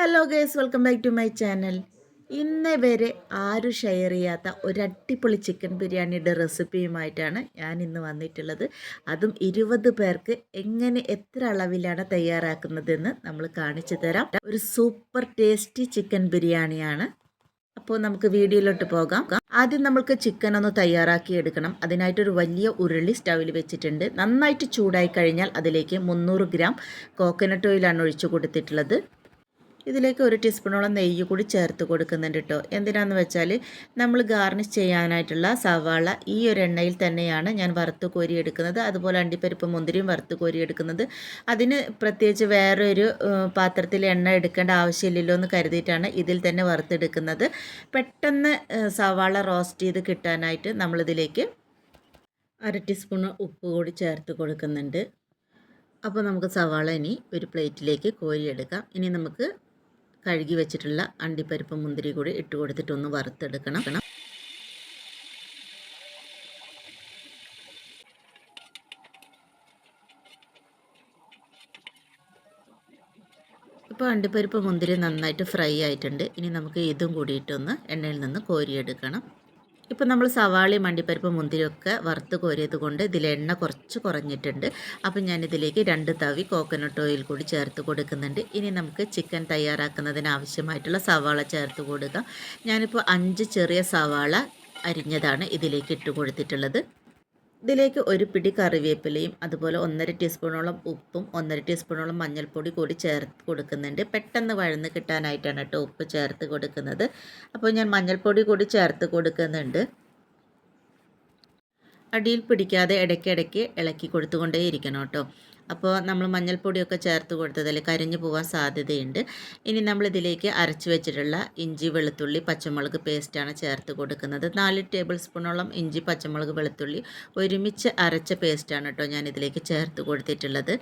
Hello guys welcome back to my channel ഇന്ന് വരെ ആരും ഷെയർ ചെയ്യാത്ത ഒരു അടിപൊളി ചിക്കൻ ബിരിയാണിയുടെ റെസിപ്പിയുമായിട്ടാണ് ഞാൻ ഇന്ന് വന്നിട്ടുള്ളത്. അതും ഇരുപത് പേർക്ക് എങ്ങനെ എത്ര അളവിലാണ് തയ്യാറാക്കുന്നതെന്ന് നമ്മൾ കാണിച്ചു തരാം. ഒരു സൂപ്പർ ടേസ്റ്റി ചിക്കൻ ബിരിയാണിയാണ്. അപ്പോൾ നമുക്ക് വീഡിയോയിലോട്ട് പോകാം. ആദ്യം നമ്മൾക്ക് ചിക്കൻ ഒന്ന് തയ്യാറാക്കി എടുക്കണം. അതിനായിട്ടൊരു വലിയ ഉരുളി സ്റ്റൗവിൽ വെച്ചിട്ടുണ്ട്. നന്നായിട്ട് ചൂടായി കഴിഞ്ഞാൽ അതിലേക്ക് മുന്നൂറ് ഗ്രാം കോക്കനട്ട് ഓയിലാണ് ഒഴിച്ചു കൊടുത്തിട്ടുള്ളത്. ഇതിലേക്ക് ഒരു ടീസ്പൂണോളം നെയ്യ് കൂടി ചേർത്ത് കൊടുക്കുന്നുണ്ട് കേട്ടോ എന്തിനാന്ന് വെച്ചാൽ നമ്മൾ ഗാർണിഷ് ചെയ്യാനായിട്ടുള്ള സവാള ഈ ഒരു എണ്ണയിൽ തന്നെയാണ് ഞാൻ വറുത്ത് കോരിയെടുക്കുന്നത് അതുപോലെ അണ്ടിപ്പരിപ്പ് മുന്തിരിയും വറുത്ത് കോരിയെടുക്കുന്നത് അതിന് പ്രത്യേകിച്ച് വേറൊരു പാത്രത്തിൽ എണ്ണ എടുക്കേണ്ട ആവശ്യമില്ലല്ലോ എന്ന് കരുതിയിട്ടാണ് ഇതിൽ തന്നെ വറുത്തെടുക്കുന്നത്. പെട്ടെന്ന് സവാള റോസ്റ്റ് ചെയ്ത് കിട്ടാനായിട്ട് നമ്മളിതിലേക്ക് അര ടീസ്പൂൺ ഉപ്പ് കൂടി ചേർത്ത് കൊടുക്കുന്നുണ്ട്. അപ്പോൾ നമുക്ക് സവാള ഇനി ഒരു പ്ലേറ്റിലേക്ക് കോരിയെടുക്കാം. ഇനി നമുക്ക് കഴുകി വെച്ചിട്ടുള്ള അണ്ടിപ്പരിപ്പ് മുന്തിരി കൂടി ഇട്ട് കൊടുത്തിട്ട് ഒന്ന് വറുത്തെടുക്കണം. ഇപ്പോൾ അണ്ടിപ്പരിപ്പ് മുന്തിരി നന്നായിട്ട് ഫ്രൈ ആയിട്ടുണ്ട്. ഇനി നമുക്ക് ഇതും കൂടിയിട്ടൊന്ന് എണ്ണയിൽ നിന്ന് കോരിയെടുക്കണം. ഇപ്പോൾ നമ്മൾ സവാളി മണ്ടിപ്പരിപ്പ് മുന്തിരിയൊക്കെ വറുത്ത് കോരിയത് കൊണ്ട് ഇതിൽ എണ്ണ കുറച്ച് കുറഞ്ഞിട്ടുണ്ട്. അപ്പോൾ ഞാനിതിലേക്ക് രണ്ട് തവി കോക്കനട്ട് ഓയിൽ കൂടി ചേർത്ത് കൊടുക്കുന്നുണ്ട്. ഇനി നമുക്ക് ചിക്കൻ തയ്യാറാക്കുന്നതിന് ആവശ്യമായിട്ടുള്ള സവാള ചേർത്ത് കൊടുക്കാം. ഞാനിപ്പോൾ അഞ്ച് ചെറിയ സവാള അരിഞ്ഞതാണ് ഇതിലേക്ക് ഇട്ട് കൊടുത്തിട്ടുള്ളത്. ഇതിലേക്ക് ഒരു പിടി കറിവേപ്പിലയും അതുപോലെ ഒന്നര ടീസ്പൂണോളം ഉപ്പും ഒന്നര ടീസ്പൂണോളം മഞ്ഞൾപ്പൊടി കൂടി ചേർത്ത് കൊടുക്കുന്നുണ്ട്. പെട്ടെന്ന് വഴന്ന് കിട്ടാനായിട്ടാണ് കേട്ടോ ഉപ്പ് ചേർത്ത് കൊടുക്കുന്നത്. അപ്പോൾ ഞാൻ മഞ്ഞൾപ്പൊടി കൂടി ചേർത്ത് കൊടുക്കുന്നുണ്ട്. അടിയിൽ പിടിക്കാതെ ഇടയ്ക്കിടയ്ക്ക് ഇളക്കി കൊടുത്തുകൊണ്ടേ ഇരിക്കണം കേട്ടോ. അപ്പോൾ നമ്മൾ മഞ്ഞൾപ്പൊടിയൊക്കെ ചേർത്ത് കൊടുത്തതിൽ കരിഞ്ഞു പോകാൻ സാധ്യതയുണ്ട്. ഇനി നമ്മൾ ഇതിലേക്ക് അരച്ച് വെച്ചിട്ടുള്ള ഇഞ്ചി വെളുത്തുള്ളി പച്ചമുളക് പേസ്റ്റാണ് ചേർത്ത് കൊടുക്കുന്നത്. നാല് ടേബിൾ സ്പൂണോളം ഇഞ്ചി പച്ചമുളക് വെളുത്തുള്ളി ഒരുമിച്ച് അരച്ച പേസ്റ്റാണ് കേട്ടോ ഞാൻ ഇതിലേക്ക് ചേർത്ത് കൊടുത്തിട്ടുള്ളത്.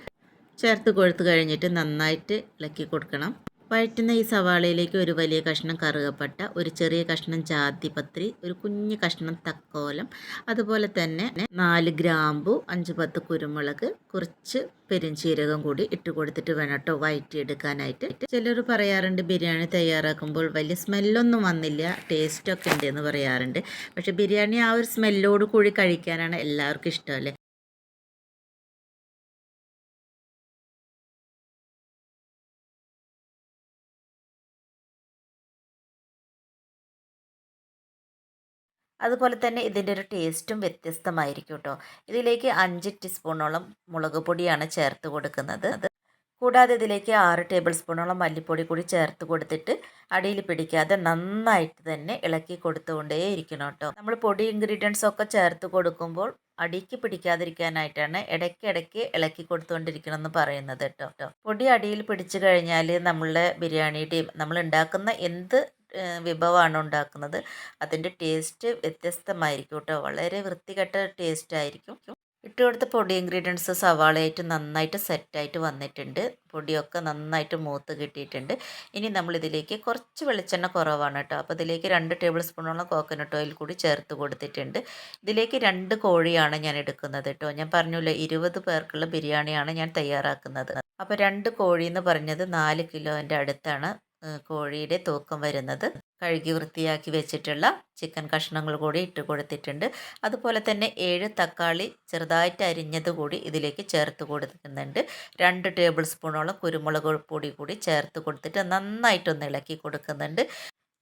ചേർത്ത് കൊടുത്തു കഴിഞ്ഞിട്ട് നന്നായിട്ട് ഇളക്കി കൊടുക്കണം. വഴറ്റുന്ന ഈ സവാളയിലേക്ക് ഒരു വലിയ കഷ്ണം കറുകപ്പട്ട ഒരു ചെറിയ കഷ്ണം ജാതിപത്രി ഒരു കുഞ്ഞു കഷ്ണം തക്കോലം അതുപോലെ തന്നെ നാല് ഗ്രാമ്പു അഞ്ച് പത്ത് കുരുമുളക് കുറച്ച് പെരുംജീരകം കൂടി ഇട്ട് കൊടുത്തിട്ട് വേണം കേട്ടോ വഴറ്റിയെടുക്കാനായിട്ട് ചിലർ പറയാറുണ്ട് ബിരിയാണി തയ്യാറാക്കുമ്പോൾ വലിയ സ്മെല്ലൊന്നും വന്നില്ല ടേസ്റ്റൊക്കെ ഉണ്ട് എന്ന് പറയാറുണ്ട്. പക്ഷേ ബിരിയാണി ആ ഒരു സ്മെല്ലോട് കൂടി കഴിക്കാനാണ് എല്ലാവർക്കും ഇഷ്ടമല്ലേ അതുപോലെ തന്നെ ഇതിന്റെ ഒരു ടേസ്റ്റും വ്യത്യസ്തമായിരിക്കും കേട്ടോ. ഇതിലേക്ക് അഞ്ച് ടീസ്പൂണോളം മുളക് പൊടിയാണ് ചേർത്ത് കൊടുക്കുന്നത്. കൂടാതെ ഇതിലേക്ക് ആറ് ടേബിൾ സ്പൂണോളം മല്ലിപ്പൊടി കൂടി ചേർത്ത് കൊടുത്തിട്ട് അടിയിൽ പിടിക്കാതെ നന്നായിട്ട് തന്നെ ഇളക്കി കൊടുത്തുകൊണ്ടേ ഇരിക്കണം കേട്ടോ. നമ്മൾ പൊടി ഇൻഗ്രീഡിയൻസ് ഒക്കെ ചേർത്ത് കൊടുക്കുമ്പോൾ അടിക്ക് പിടിക്കാതിരിക്കാനായിട്ടാണ് ഇടയ്ക്കിടയ്ക്ക് ഇളക്കി കൊടുത്തുകൊണ്ടിരിക്കണം എന്ന് പറയുന്നത് കേട്ടോ. പൊടി അടിയിൽ പിടിച്ചു കഴിഞ്ഞാൽ നമ്മളുടെ ബിരിയാണിയുടെയും നമ്മൾ ഉണ്ടാക്കുന്ന എന്ത് വിഭവമാണ് ഉണ്ടാക്കുന്നത്. അതിന്റെ ടേസ്റ്റ് വ്യത്യസ്തമായിരിക്കും കേട്ടോ വളരെ വൃത്തികെട്ട ടേസ്റ്റ് ആയിരിക്കും ഇട്ട് കൊടുത്ത പൊടി ഇൻഗ്രീഡിയൻസ് സവാളയായിട്ട് നന്നായിട്ട് സെറ്റായിട്ട് വന്നിട്ടുണ്ട്. പൊടിയൊക്കെ നന്നായിട്ട് മൂത്ത് കിട്ടിയിട്ടുണ്ട്. ഇനി നമ്മൾ ഇതിലേക്ക് കുറച്ച് വെളിച്ചെണ്ണ കുറവാണ് കേട്ടോ. അപ്പോൾ ഇതിലേക്ക് രണ്ട് ടേബിൾ സ്പൂണോളം കോക്കനട്ട് ഓയിൽ കൂടി ചേർത്ത് കൊടുത്തിട്ടുണ്ട്. ഇതിലേക്ക് രണ്ട് കോഴിയാണ് ഞാൻ എടുക്കുന്നത് കേട്ടോ. ഞാൻ പറഞ്ഞല്ലോ ഇരുപത് പേർക്കുള്ള ബിരിയാണിയാണ് ഞാൻ തയ്യാറാക്കുന്നത്. അപ്പോൾ രണ്ട് കോഴി എന്ന് പറഞ്ഞത് നാല് കിലോന്റെ അടുത്താണ്. കോഴിയുടെ തൂക്കം വരുന്നത് കഴുകി വൃത്തിയാക്കി വെച്ചിട്ടുള്ള ചിക്കൻ കഷ്ണങ്ങൾ കൂടി ഇട്ട് കൊടുത്തിട്ടുണ്ട്. അതുപോലെ തന്നെ ഏഴ് തക്കാളി ചെറുതായിട്ട് അരിഞ്ഞത് കൂടി ഇതിലേക്ക് ചേർത്ത് കൊടുക്കുന്നുണ്ട്. രണ്ട് ടേബിൾ സ്പൂണോളം കുരുമുളക് പൊടി കൂടി ചേർത്ത് കൊടുത്തിട്ട് നന്നായിട്ടൊന്ന് ഇളക്കി കൊടുക്കുന്നുണ്ട്.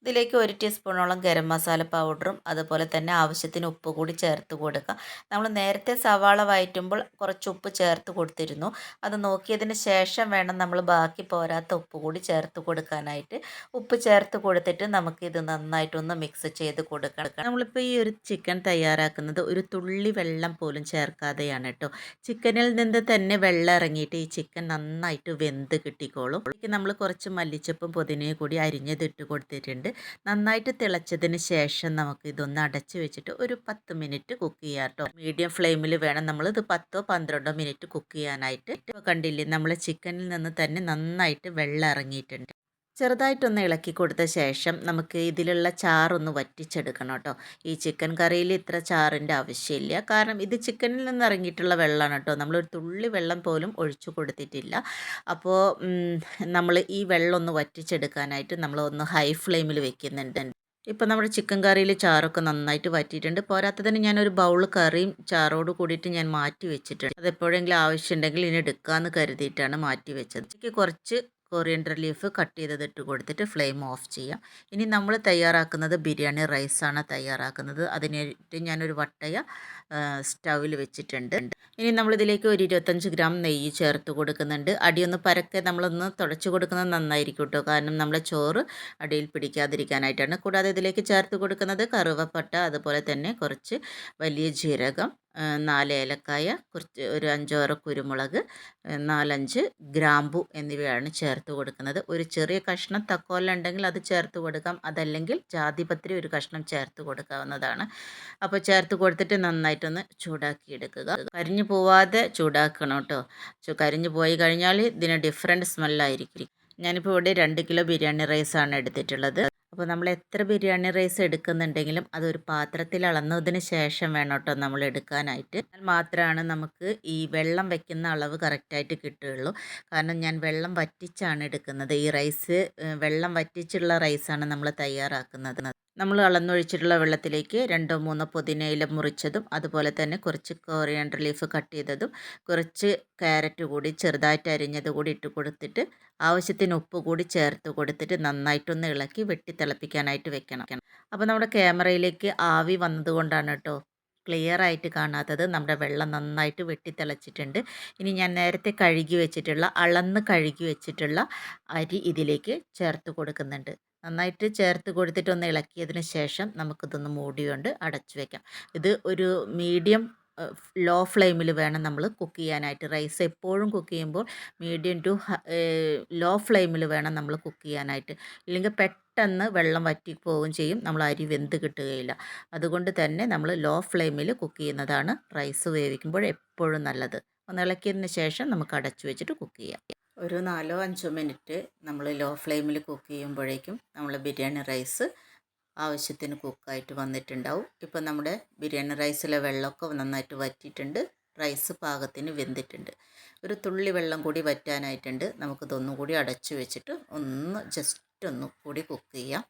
ഇതിലേക്ക് ഒരു ടീസ്പൂണോളം ഗരം മസാല പൗഡറും അതുപോലെ തന്നെ ആവശ്യത്തിന് ഉപ്പ് കൂടി ചേർത്ത് കൊടുക്കുക. നമ്മൾ നേരത്തെ സവാള വയറ്റുമ്പോൾ കുറച്ച് ഉപ്പ് ചേർത്ത് കൊടുത്തിരുന്നു. അത് നോക്കിയതിന് ശേഷം വേണം നമ്മൾ ബാക്കി പോരാത്ത ഉപ്പ് കൂടി ചേർത്ത് കൊടുക്കാനായിട്ട്. ഉപ്പ് ചേർത്ത് കൊടുത്തിട്ട് നമുക്കിത് നന്നായിട്ടൊന്ന് മിക്സ് ചെയ്ത് കൊടുക്കണം. നമ്മളിപ്പോൾ ഈ ഒരു ചിക്കൻ തയ്യാറാക്കുന്നത് ഒരു തുള്ളി വെള്ളം പോലും ചേർക്കാതെയാണ് കേട്ടോ. ചിക്കനിൽ നിന്ന് തന്നെ വെള്ളം ഇറങ്ങിയിട്ട് ഈ ചിക്കൻ നന്നായിട്ട് വെന്ത് കിട്ടിക്കോളും. നമ്മൾ കുറച്ച് മല്ലിച്ചപ്പും പുതിനയും കൂടി അരിഞ്ഞതിട്ട് കൊടുത്തിട്ടുണ്ട്. നന്നായിട്ട് തിളച്ചതിന് ശേഷം നമുക്ക് ഇതൊന്ന് അടച്ച് വെച്ചിട്ട് ഒരു പത്ത് മിനിറ്റ് കുക്ക് ചെയ്യാം കേട്ടോ മീഡിയം ഫ്ലെയിമിൽ വേണം നമ്മൾ ഇത് പത്തോ പന്ത്രണ്ടോ മിനിറ്റ് കുക്ക് ചെയ്യാനായിട്ട്. കണ്ടില്ലേ നമ്മൾ ചിക്കനിൽ നിന്ന് തന്നെ നന്നായിട്ട് വെള്ളം ഇറങ്ങിയിട്ടുണ്ട്. ചെറുതായിട്ടൊന്ന് ഇളക്കി കൊടുത്ത ശേഷം നമുക്ക് ഇതിലുള്ള ചാറൊന്ന് വറ്റിച്ചെടുക്കണം കേട്ടോ. ഈ ചിക്കൻ കറിയിൽ ഇത്ര ചാറിന്റെ ആവശ്യമില്ല. കാരണം ഇത് ചിക്കനിൽ നിന്ന് ഇറങ്ങിയിട്ടുള്ള വെള്ളമാണ് കേട്ടോ. നമ്മളൊരു തുള്ളി വെള്ളം പോലും ഒഴിച്ചു കൊടുത്തിട്ടില്ല. അപ്പോൾ നമ്മൾ ഈ വെള്ളം ഒന്ന് വറ്റിച്ചെടുക്കാനായിട്ട് നമ്മൾ ഒന്ന് ഹൈ ഫ്ലെയിമിൽ വെക്കുന്നുണ്ട്. ഇപ്പം നമ്മുടെ ചിക്കൻ കറിയിൽ ചാറൊക്കെ നന്നായിട്ട് വറ്റിയിട്ടുണ്ട്. പോരാത്തതിന് ഞാനൊരു ബൗൾ കറിയും ചാറോട് കൂടിയിട്ട് ഞാൻ മാറ്റി വെച്ചിട്ടുണ്ട്. അത് എപ്പോഴെങ്കിലും ആവശ്യമുണ്ടെങ്കിൽ ഇനി എടുക്കാമെന്ന് കരുതിയിട്ടാണ് മാറ്റി വെച്ചത്. കുറച്ച് കൊറിയൻഡർ ലീഫ് കട്ട് ചെയ്തത് ഇട്ട് കൊടുത്തിട്ട് ഫ്ലെയിം ഓഫ് ചെയ്യാം. ഇനി നമ്മൾ തയ്യാറാക്കുന്നത് ബിരിയാണി റൈസാണ് തയ്യാറാക്കുന്നത്. അതിനായിട്ട് ഞാനൊരു വട്ടയ സ്റ്റൗവിൽ വെച്ചിട്ടുണ്ട്. ഇനി നമ്മളിതിലേക്ക് ഒരു ഇരുപത്തഞ്ച് ഗ്രാം നെയ്യ് ചേർത്ത് കൊടുക്കുന്നുണ്ട്. അടിയൊന്ന് പരക്കെ നമ്മളൊന്ന് തുടച്ച് കൊടുക്കുന്നത് നന്നായിരിക്കും കേട്ടോ കാരണം നമ്മളെ ചോറ് അടിയിൽ പിടിക്കാതിരിക്കാനായിട്ടാണ്. കൂടാതെ ഇതിലേക്ക് ചേർത്ത് കൊടുക്കുന്നത് കറുവപ്പട്ട അതുപോലെ തന്നെ കുറച്ച് വലിയ ജീരകം. നാല് ഏലക്കായ കുറച്ച് ഒരു അഞ്ചോറ് കുരുമുളക് നാലഞ്ച് ഗ്രാമ്പു എന്നിവയാണ് ചേർത്ത് കൊടുക്കുന്നത്. ഒരു ചെറിയ കഷ്ണം തക്കോല ഉണ്ടെങ്കിൽ അത് ചേർത്ത് കൊടുക്കാം. അതല്ലെങ്കിൽ ജാതിപത്രി ഒരു കഷ്ണം ചേർത്ത് കൊടുക്കാവുന്നതാണ്. അപ്പോൾ ചേർത്ത് കൊടുത്തിട്ട് നന്നായിട്ടൊന്ന് ചൂടാക്കി എടുക്കുക. കരിഞ്ഞു പോവാതെ ചൂടാക്കണം കേട്ടോ. കരിഞ്ഞു പോയി കഴിഞ്ഞാൽ ഇതിന് ഡിഫറെന്റ് സ്മെല്ലായിരിക്കും. ഞാനിപ്പോൾ ഇവിടെ രണ്ട് കിലോ ബിരിയാണി റൈസാണ് എടുത്തിട്ടുള്ളത്. അപ്പോൾ നമ്മൾ എത്ര ബിരിയാണി റൈസ് എടുക്കുന്നുണ്ടെങ്കിലും അതൊരു പാത്രത്തിൽ അളന്നതിന് ശേഷം വേണം കേട്ടോ നമ്മൾ എടുക്കാനായിട്ട്. എന്നാൽ മാത്രമാണ് നമുക്ക് ഈ വെള്ളം വെക്കുന്ന അളവ് കറക്റ്റായിട്ട് കിട്ടുകയുള്ളൂ. കാരണം ഞാൻ വെള്ളം വറ്റിച്ചാണ് എടുക്കുന്നത്. ഈ റൈസ് വെള്ളം വറ്റിച്ചുള്ള റൈസാണ് നമ്മൾ തയ്യാറാക്കുന്നത്. നമ്മൾ അളന്നൊഴിച്ചിട്ടുള്ള വെള്ളത്തിലേക്ക് രണ്ടോ മൂന്നോ പുതിനയില മുറിച്ചതും അതുപോലെ തന്നെ കുറച്ച് കോറിയാണ്ടർ ലീഫ് കട്ട് ചെയ്തതും കുറച്ച് ക്യാരറ്റ് കൂടി ചെറുതായിട്ട് അരിഞ്ഞത് കൂടി ഇട്ട് കൊടുത്തിട്ട് ആവശ്യത്തിന് ഉപ്പ് കൂടി ചേർത്ത് കൊടുത്തിട്ട് നന്നായിട്ടൊന്ന് ഇളക്കി വെട്ടി തിളപ്പിക്കാനായിട്ട് വെക്കണം. അപ്പോൾ നമ്മുടെ ക്യാമറയിലേക്ക് ആവി വന്നതുകൊണ്ടാണ് കേട്ടോ ക്ലിയർ ആയിട്ട് കാണാത്തത്. നമ്മുടെ വെള്ളം നന്നായിട്ട് വെട്ടി തിളച്ചിട്ടുണ്ട്. ഇനി ഞാൻ നേരത്തെ കഴുകി വെച്ചിട്ടുള്ള അളന്ന് കഴുകി വെച്ചിട്ടുള്ള അരി ഇതിലേക്ക് ചേർത്ത് കൊടുക്കുന്നുണ്ട്. നന്നായിട്ട് ചേർത്ത് കൊടുത്തിട്ട് ഒന്ന് ഇളക്കിയതിന് ശേഷം നമുക്കിതൊന്ന് മൂടി കൊണ്ട് അടച്ചു വെക്കാം. ഇത് ഒരു മീഡിയം ലോ ഫ്ലെയിമിൽ വേണം നമ്മൾ കുക്ക് ചെയ്യാനായിട്ട്. റൈസ് എപ്പോഴും കുക്ക് ചെയ്യുമ്പോൾ മീഡിയം ടു ലോ ഫ്ലെയിമിൽ വേണം നമ്മൾ കുക്ക് ചെയ്യാനായിട്ട്. ഇല്ലെങ്കിൽ പെട്ടെന്ന് വെള്ളം വറ്റി പോവുകയും ചെയ്യും. നമ്മൾ അരി വെന്ത് കിട്ടുകയില്ല. അതുകൊണ്ട് തന്നെ നമ്മൾ ലോ ഫ്ലെയിമിൽ കുക്ക് ചെയ്യുന്നതാണ് റൈസ് വേവിക്കുമ്പോൾ എപ്പോഴും നല്ലത്. ഒന്ന് ഇളക്കിയതിന് ശേഷം നമുക്ക് അടച്ചു വെച്ചിട്ട് കുക്ക് ചെയ്യാം. ഒരു നാലോ അഞ്ചോ മിനിറ്റ് നമ്മൾ ലോ ഫ്ലെയിമിൽ കുക്ക് ചെയ്യുമ്പോഴേക്കും നമ്മൾ ബിരിയാണി റൈസ് ആവശ്യത്തിന് കുക്കായിട്ട് വന്നിട്ടുണ്ടാവും. ഇപ്പോൾ നമ്മുടെ ബിരിയാണി റൈസിലെ വെള്ളമൊക്കെ നന്നായിട്ട് വറ്റിയിട്ടുണ്ട്. റൈസ് പാകത്തിന് വെന്തിട്ടുണ്ട്. ഒരു തുള്ളി വെള്ളം കൂടി വറ്റാനായിട്ടുണ്ട്. നമുക്കിതൊന്നും കൂടി അടച്ചു വെച്ചിട്ട് ഒന്ന് ജസ്റ്റ് ഒന്ന് കൂടി കുക്ക് ചെയ്യാം.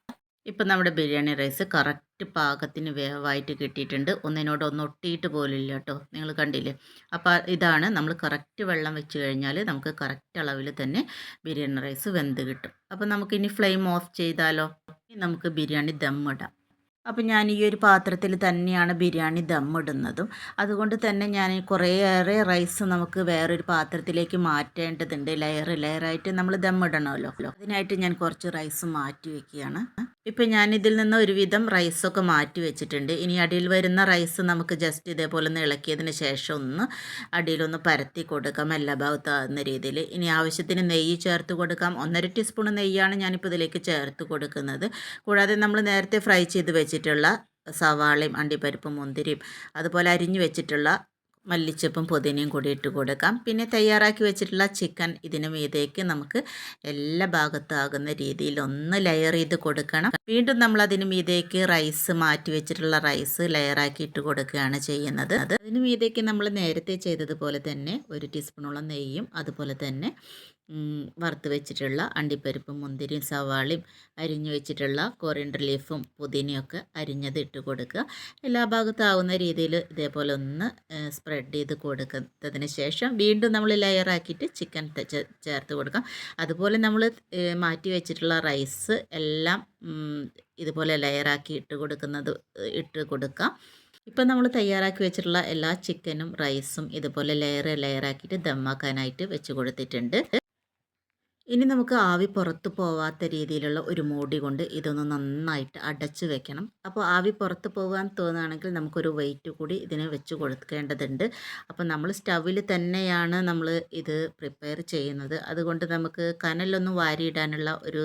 ഇപ്പം നമ്മുടെ ബിരിയാണി റൈസ് കറക്റ്റ് പാകത്തിന് വേവായിട്ട് കിട്ടിയിട്ടുണ്ട്. ഒന്നിനോട് ഒന്ന് ഒട്ടിയിട്ട് പോലില്ല കേട്ടോ. നിങ്ങൾ കണ്ടില്ലേ? അപ്പോൾ ഇതാണ് നമ്മൾ കറക്റ്റ് വെള്ളം വെച്ച് കഴിഞ്ഞാൽ നമുക്ക് കറക്റ്റ് അളവിൽ തന്നെ ബിരിയാണി റൈസ് വെന്ത് കിട്ടും. അപ്പോൾ നമുക്കിനി ഫ്ലെയിം ഓഫ് ചെയ്താലോ? നമുക്ക് ബിരിയാണി ദം ഇടാം. അപ്പോൾ ഞാൻ ഈ ഒരു പാത്രത്തിൽ തന്നെയാണ് ബിരിയാണി ദമ്മിടുന്നതും അതുകൊണ്ട് തന്നെ ഞാൻ കുറേയേറെ റൈസ് നമുക്ക് വേറൊരു പാത്രത്തിലേക്ക് മാറ്റേണ്ടതുണ്ട്. ലെയർ ലെയറായിട്ട് നമ്മൾ ദമ്മിടണമല്ലോ അതിനായിട്ട് ഞാൻ കുറച്ച് റൈസ് മാറ്റി വെക്കുകയാണ്. ഇപ്പം ഞാൻ ഇതിൽ നിന്ന് ഒരുവിധം റൈസൊക്കെ മാറ്റി വെച്ചിട്ടുണ്ട്. ഇനി അടിയിൽ വരുന്ന റൈസ് നമുക്ക് ജസ്റ്റ് ഇതേപോലെ ഒന്ന് ഇളക്കിയതിന് ശേഷം ഒന്ന് അടിയിലൊന്ന് പരത്തി കൊടുക്കാം എല്ലാ ഭാഗത്താകുന്ന രീതിയിൽ. ഇനി ആവശ്യത്തിന് നെയ്യ് ചേർത്ത് കൊടുക്കാം. ഒന്നര ടീസ്പൂൺ നെയ്യാണ് ഞാനിപ്പോൾ ഇതിലേക്ക് ചേർത്ത് കൊടുക്കുന്നത്. കൂടാതെ നമ്മൾ നേരത്തെ ഫ്രൈ ചെയ്ത് വെച്ചിട്ടുള്ള സവാളയും അണ്ടിപ്പരിപ്പും മുന്തിരിയും അതുപോലെ അരിഞ്ഞു വെച്ചിട്ടുള്ള മല്ലിച്ചപ്പും പുതിനയും കൂടി ഇട്ട് കൊടുക്കാം. പിന്നെ തയ്യാറാക്കി വെച്ചിട്ടുള്ള ചിക്കൻ ഇതിന് മീതേക്ക് നമുക്ക് എല്ലാ ഭാഗത്താകുന്ന രീതിയിൽ ഒന്ന് ലെയർ ചെയ്ത് കൊടുക്കണം. വീണ്ടും നമ്മൾ അതിന് മീതേക്ക് റൈസ് മാറ്റി വെച്ചിട്ടുള്ള റൈസ് ലെയറാക്കി ഇട്ട് കൊടുക്കുകയാണ് ചെയ്യുന്നത്. അതിന് മീതേക്ക് നമ്മൾ നേരത്തെ ചെയ്തതുപോലെ തന്നെ ഒരു ടീസ്പൂണോളം നെയ്യും അതുപോലെ തന്നെ വറുത്ത് വെച്ചിട്ടുള്ള അണ്ടിപ്പരിപ്പും മുന്തിരിയും സവാളയും അരിഞ്ഞു വെച്ചിട്ടുള്ള കോറിയൻഡർ ലീഫും പുതിനയൊക്കെ അരിഞ്ഞത് ഇട്ട് കൊടുക്കുക. എല്ലാ ഭാഗത്താവുന്ന രീതിയിൽ ഇതേപോലെ ഒന്ന് സ്പ്രെഡ് ചെയ്ത് കൊടുക്കുന്നതിന് ശേഷം വീണ്ടും നമ്മൾ ലെയറാക്കിയിട്ട് ചിക്കൻ ചേർത്ത് കൊടുക്കാം അതുപോലെ നമ്മൾ മാറ്റി വെച്ചിട്ടുള്ള റൈസ് എല്ലാം ഇതുപോലെ ലെയറാക്കി ഇട്ട് കൊടുക്കുന്നത് ഇട്ട് കൊടുക്കാം ഇപ്പം നമ്മൾ തയ്യാറാക്കി വെച്ചിട്ടുള്ള എല്ലാ ചിക്കനും റൈസും ഇതുപോലെ ലെയർ ലെയറാക്കിയിട്ട് ദമ്മാക്കാനായിട്ട് വെച്ച് കൊടുത്തിട്ടുണ്ട്. ഇനി നമുക്ക് ആവി പുറത്ത് പോവാത്ത രീതിയിലുള്ള ഒരു മൂടി കൊണ്ട് ഇതൊന്ന് നന്നായിട്ട് അടച്ചു വെക്കണം. അപ്പോൾ ആവി പുറത്ത് പോകാൻ തോന്നുകയാണെങ്കിൽ നമുക്കൊരു വെയിറ്റ് കൂടി ഇതിന് വെച്ച് കൊടുക്കേണ്ടതുണ്ട്. അപ്പോൾ നമ്മൾ സ്റ്റവിൽ തന്നെയാണ് നമ്മൾ ഇത് പ്രിപ്പയർ ചെയ്യുന്നത്. അതുകൊണ്ട് നമുക്ക് കനലൊന്നും വാരിയിടാനുള്ള ഒരു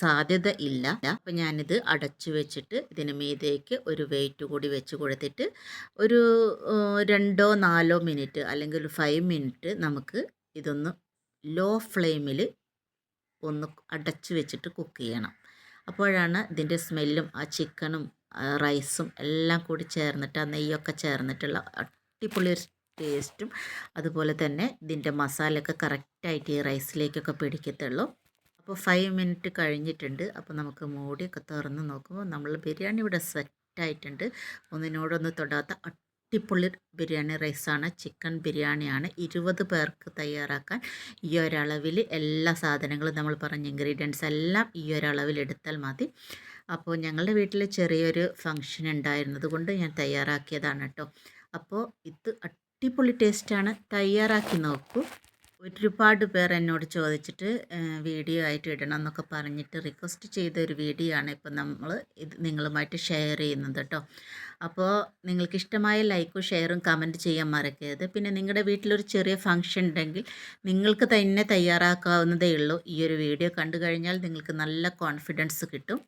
സാധ്യത ഇല്ല. അപ്പം ഞാനിത് അടച്ചു വെച്ചിട്ട് ഇതിന് മീതേക്ക് ഒരു വെയിറ്റ് കൂടി വെച്ച് കൊടുത്തിട്ട് ഒരു രണ്ടോ നാലോ മിനിറ്റ് അല്ലെങ്കിൽ ഒരു ഫൈവ് മിനിറ്റ് നമുക്ക് ഇതൊന്ന് ലോ ഫ്ലെയിമിൽ ഒന്ന് അടച്ച് വെച്ചിട്ട് കുക്ക് ചെയ്യണം. അപ്പോഴാണ് ഇതിന്റെ സ്മെല്ലും ആ ചിക്കനും റൈസും എല്ലാം കൂടി ചേർന്നിട്ട് ആ നെയ്യൊക്കെ ചേർന്നിട്ടുള്ള അടിപൊളി ഒരു ടേസ്റ്റും അതുപോലെ തന്നെ ഇതിന്റെ മസാലയൊക്കെ കറക്റ്റായിട്ട് ഈ റൈസിലേക്കൊക്കെ പിടിക്കത്തുള്ളൂ. അപ്പോൾ ഫൈവ് മിനിറ്റ് കഴിഞ്ഞിട്ടുണ്ട്. അപ്പോൾ നമുക്ക് മൂടിയൊക്കെ തുറന്ന് നോക്കുമ്പോൾ നമ്മൾ ബിരിയാണി ഇവിടെ സെറ്റായിട്ടുണ്ട്. ഒന്നിനോടൊന്ന് തൊടാത്ത അടിപൊളി ബിരിയാണി റൈസാണ്. ചിക്കൻ ബിരിയാണിയാണ്. ഇരുപത് പേർക്ക് തയ്യാറാക്കാൻ ഈ ഒരളവിൽ എല്ലാ സാധനങ്ങളും നമ്മൾ പറഞ്ഞ ഇൻഗ്രീഡിയൻസ് എല്ലാം ഈ ഒരളവിൽ എടുത്താൽ മതി. അപ്പോൾ ഞങ്ങളുടെ വീട്ടിൽ ചെറിയൊരു ഫങ്ഷൻ ഉണ്ടായിരുന്നത് കൊണ്ട് ഞാൻ തയ്യാറാക്കിയതാണ് കേട്ടോ. അപ്പോൾ ഇത് അടിപൊളി ടേസ്റ്റാണ് തയ്യാറാക്കി നോക്കൂ. ഒരുപാട് പേർ എന്നോട് ചോദിച്ചിട്ട് വീഡിയോ ആയിട്ട് ഇടണം എന്നൊക്കെ പറഞ്ഞിട്ട് റിക്വസ്റ്റ് ചെയ്ത ഒരു വീഡിയോ ആണ് ഇപ്പോൾ നമ്മൾ ഇത് നിങ്ങളുമായിട്ട് ഷെയർ ചെയ്യുന്നത് കേട്ടോ അപ്പോൾ നിങ്ങൾക്ക് ഇഷ്ടമായ ലൈക്കും ഷെയറും കമന്റ് ചെയ്യാൻ മറക്കരുത്. പിന്നെ നിങ്ങളുടെ വീട്ടിലൊരു ചെറിയ ഫംഗ്ഷൻ ഉണ്ടെങ്കിൽ നിങ്ങൾക്ക് തന്നെ തയ്യാറാക്കാവുന്നതേ ഉള്ളൂ. ഈ ഒരു വീഡിയോ കണ്ടു കഴിഞ്ഞാൽ നിങ്ങൾക്ക് നല്ല കോൺഫിഡൻസ് കിട്ടും.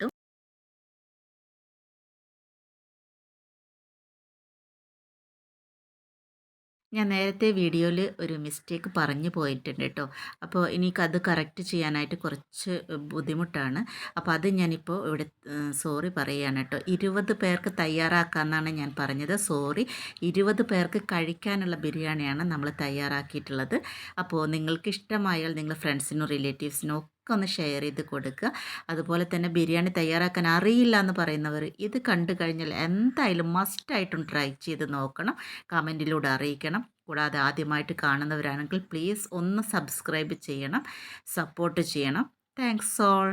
ഞാൻ നേരത്തെ വീഡിയോയിൽ ഒരു മിസ്റ്റേക്ക് പറഞ്ഞു പോയിട്ടുണ്ട് കേട്ടോ. അപ്പോൾ എനിക്കത് കറക്റ്റ് ചെയ്യാനായിട്ട് കുറച്ച് ബുദ്ധിമുട്ടാണ്. അപ്പോൾ അത് ഞാനിപ്പോൾ ഇവിടെ സോറി പറയുകയാണ് കേട്ടോ. ഇരുപത് പേർക്ക് തയ്യാറാക്കാമെന്നാണ് ഞാൻ പറഞ്ഞത്. സോറി. ഇരുപത് പേർക്ക് കഴിക്കാനുള്ള ബിരിയാണിയാണ് നമ്മൾ തയ്യാറാക്കിയിട്ടുള്ളത്. അപ്പോൾ നിങ്ങൾക്ക് ഇഷ്ടമായാൽ നിങ്ങൾ ഫ്രണ്ട്സിനോ റിലേറ്റീവ്സിനും ഒന്ന് ഷെയർ ചെയ്ത് കൊടുക്കുക. അതുപോലെ തന്നെ ബിരിയാണി തയ്യാറാക്കാൻ അറിയില്ല എന്ന് പറയുന്നവർ ഇത് കണ്ടു കഴിഞ്ഞാൽ എന്തായാലും മസ്റ്റായിട്ടും ട്രൈ ചെയ്ത് നോക്കണം. കമന്റിലൂടെ അറിയിക്കണം. കൂടാതെ ആദ്യമായിട്ട് കാണുന്നവരാണെങ്കിൽ പ്ലീസ് ഒന്ന് സബ്സ്ക്രൈബ് ചെയ്യണം. സപ്പോർട്ട് ചെയ്യണം. Thanks all